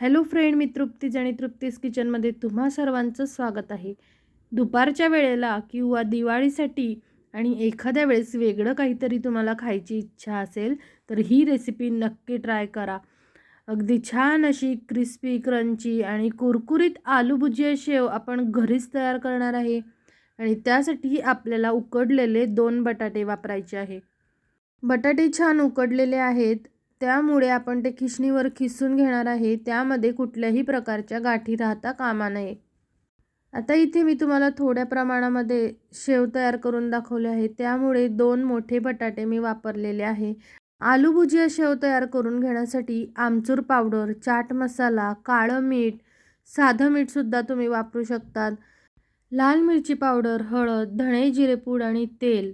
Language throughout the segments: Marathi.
हॅलो फ्रेंड मी तृप्तीज आणि तृप्तीज किचनमध्ये तुम्हा सर्वांचं स्वागत आहे. दुपारच्या वेळेला किंवा दिवाळीसाठी आणि एखाद्या वेळेस वेगळं काहीतरी तुम्हाला खायची इच्छा असेल तर ही रेसिपी नक्की ट्राय करा. अगदी छान अशी क्रिस्पी क्रंची आणि कुरकुरीत आलू भुजिया शेव आपण घरीच तयार करणार आहे आणि त्यासाठी आपल्याला उकडलेले दोन बटाटे वापरायचे आहे. बटाटे छान उकडलेले आहेत. त्यामुळे आपण ते खिशणीवर खिसून घेणार आहे त्यामध्ये कुठल्याही प्रकारच्या गाठी राहता कामा नये. आता इथे मी तुम्हाला थोड्या प्रमाणामध्ये शेव तयार करून दाखवले आहे. त्यामुळे दोन मोठे बटाटे मी वापरलेले आहे. आलू भुजिया शेव तयार करून घेण्यासाठी आमचूर पावडर चाट मसाला काळं मीठ साधं मीठसुद्धा तुम्ही वापरू शकतात. लाल मिरची पावडर हळद धणे जिरेपूड आणि तेल.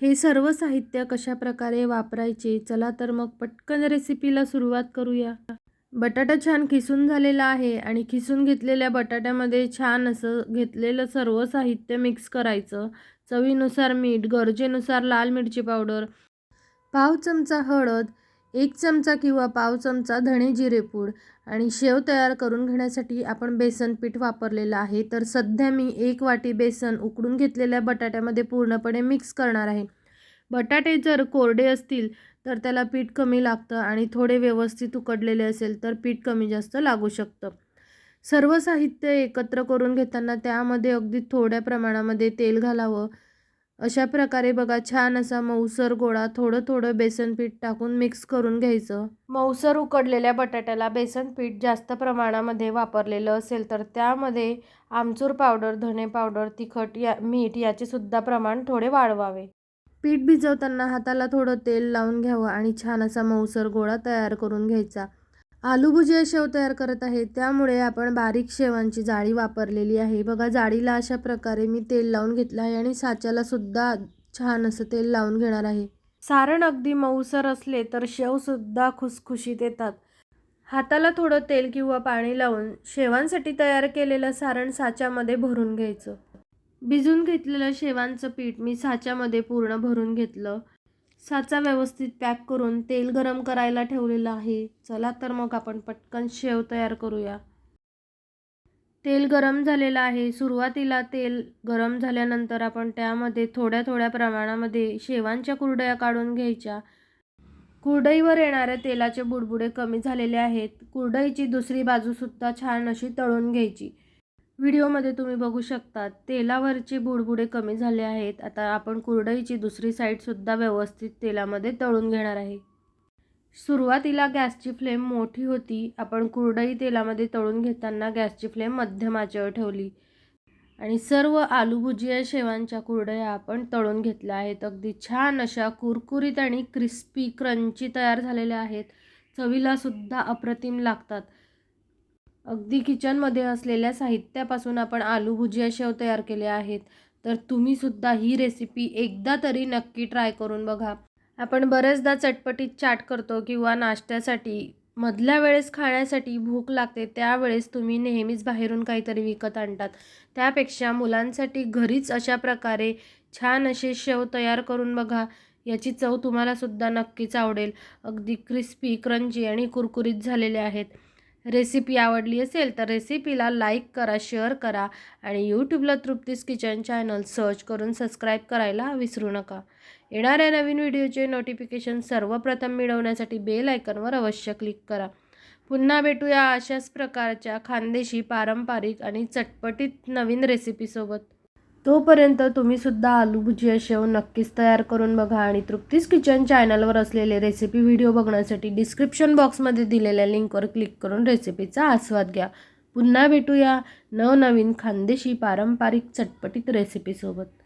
हे सर्व साहित्य कशा प्रकारे वापरायचे? चला तर मग पटकन रेसिपीला सुरुवात करूया. बटाटा छान खिसून झालेला आहे आणि खिसून घेतलेल्या बटाट्यामध्ये छान असं घेतलेलं सर्व साहित्य मिक्स करायचं. चवीनुसार मीठ गरजेनुसार लाल मिरची पावडर पाव चमचा हळद एक चमचा किंवा पाव चमचा धणे जिरेपूड आणि शेव तयार करून घेण्यासाठी आपण बेसन पीठ वापरलेलं आहे. तर सध्या मी एक वाटी बेसन उकडून घेतलेल्या बटाट्यामध्ये पूर्णपणे मिक्स करणार आहे. बटाटे जर कोरडे असतील तर त्याला पीठ कमी लागतं आणि थोडे व्यवस्थित उकडलेले असेल तर पीठ कमी जास्त लागू शकतं. सर्व साहित्य एकत्र करून घेताना त्यामध्ये अगदी थोड्या प्रमाणामध्ये तेल घालावं. अशा प्रकारे बघा छान असा मऊसर गोळा थोडं थोडं बेसन पीठ टाकून मिक्स करून घ्यायचं. मऊसर उकडलेल्या बटाट्याला बेसन पीठ जास्त प्रमाणामध्ये वापरलेलं असेल तर त्यामध्ये आमचूर पावडर धणे पावडर तिखट या मीठ याचे सुद्धा प्रमाण थोडे वाढवावे. पीठ भिजवताना हाताला थोडं तेल लावून घ्यावं आणि छान असा मऊसर गोळा तयार करून घ्यायचा. आलू भुजिया शेव तयार करत आहे. त्यामुळे आपण बारीक शेवांची जाळी वापरलेली आहे. बघा जाळीला अशा प्रकारे मी तेल लावून घेतलं आहे आणि साच्याला सुद्धा छान असं तेल लावून घेणार आहे. सारण अगदी मऊसर असले तर शेवसुद्धा खुसखुशीत येतात. हाताला थोडं तेल किंवा पाणी लावून शेवांसाठी तयार केलेलं सारण साच्यामध्ये भरून घ्यायचं. भिजून घेतलेलं शेवांचं पीठ मी साच्यामध्ये पूर्ण भरून घेतलं. साचा व्यवस्थित पॅक करून तेल गरम करायला ठेवलेलं आहे. चला तर मग आपण पटकन शेव तयार करूया. तेल गरम झालेलं आहे. सुरुवातीला तेल गरम झाल्यानंतर आपण त्यामध्ये थोड्या थोड्या प्रमाणामध्ये शेवांच्या कुरडया काढून घ्यायच्या. कुरडईवर येणाऱ्या तेलाचे बुडबुडे कमी झालेले आहेत. कुरडईची दुसरी बाजूसुद्धा छान अशी तळून घ्यायची. व्हिडिओमध्ये तुम्ही बघू शकता तेलावरचे बुडबुडे कमी झाले आहेत. आता आपण कुरडईची दुसरी साईडसुद्धा व्यवस्थित तेलामध्ये तळून घेणार आहे. सुरुवातीला गॅसची फ्लेम मोठी होती. आपण कुरडई तेलामध्ये तळून घेताना गॅसची फ्लेम मध्यम आचेवर ठेवली. आणि सर्व आलू भुजिया शेवांच्या कुरडया आपण तळून घेतल्या आहेत. अगदी छान अशा कुरकुरीत आणि क्रिस्पी क्रंची तयार झालेल्या आहेत. चवीलासुद्धा अप्रतिम लागतात. अगदी किचनमध्ये असलेल्या साहित्यापासून आपण आलू भुजिया शेव तयार केले आहेत. तर तुम्हीसुद्धा ही रेसिपी एकदा तरी नक्की ट्राय करून बघा. आपण बरेचदा चटपटीत चाट करतो किंवा नाश्त्यासाठी मधल्या वेळेस खाण्यासाठी भूक लागते त्यावेळेस तुम्ही नेहमीच बाहेरून काहीतरी विकत आणतात. त्यापेक्षा मुलांसाठी घरीच अशा प्रकारे छान असे शेव तयार करून बघा. याची चव तुम्हालासुद्धा नक्कीच आवडेल. अगदी क्रिस्पी क्रंची आणि कुरकुरीत झालेले आहेत. रेसिपी आवडली असेल तर रेसिपीला लाईक करा शेअर करा आणि यूट्यूबला तृप्तीस किचन चॅनल सर्च करून सबस्क्राईब करायला विसरू नका. येणाऱ्या नवीन व्हिडिओचे नोटिफिकेशन सर्वप्रथम मिळवण्यासाठी बेल आयकनवर अवश्य क्लिक करा. पुन्हा भेटूया अशाच प्रकारच्या खानदेशी पारंपरिक आणि चटपटीत नवीन रेसिपीसोबत. तोपर्यंत तुम्हीसुद्धा आलू भुजिया शेव नक्कीच तयार करून बघा आणि तृप्तीस किचन चॅनलवर असलेले रेसिपी व्हिडिओ बघण्यासाठी डिस्क्रिप्शन बॉक्समध्ये दिलेल्या लिंकवर क्लिक करून रेसिपीचा आस्वाद घ्या. पुन्हा भेटूया नवनवीन खानदेशी पारंपरिक चटपटीत रेसिपीसोबत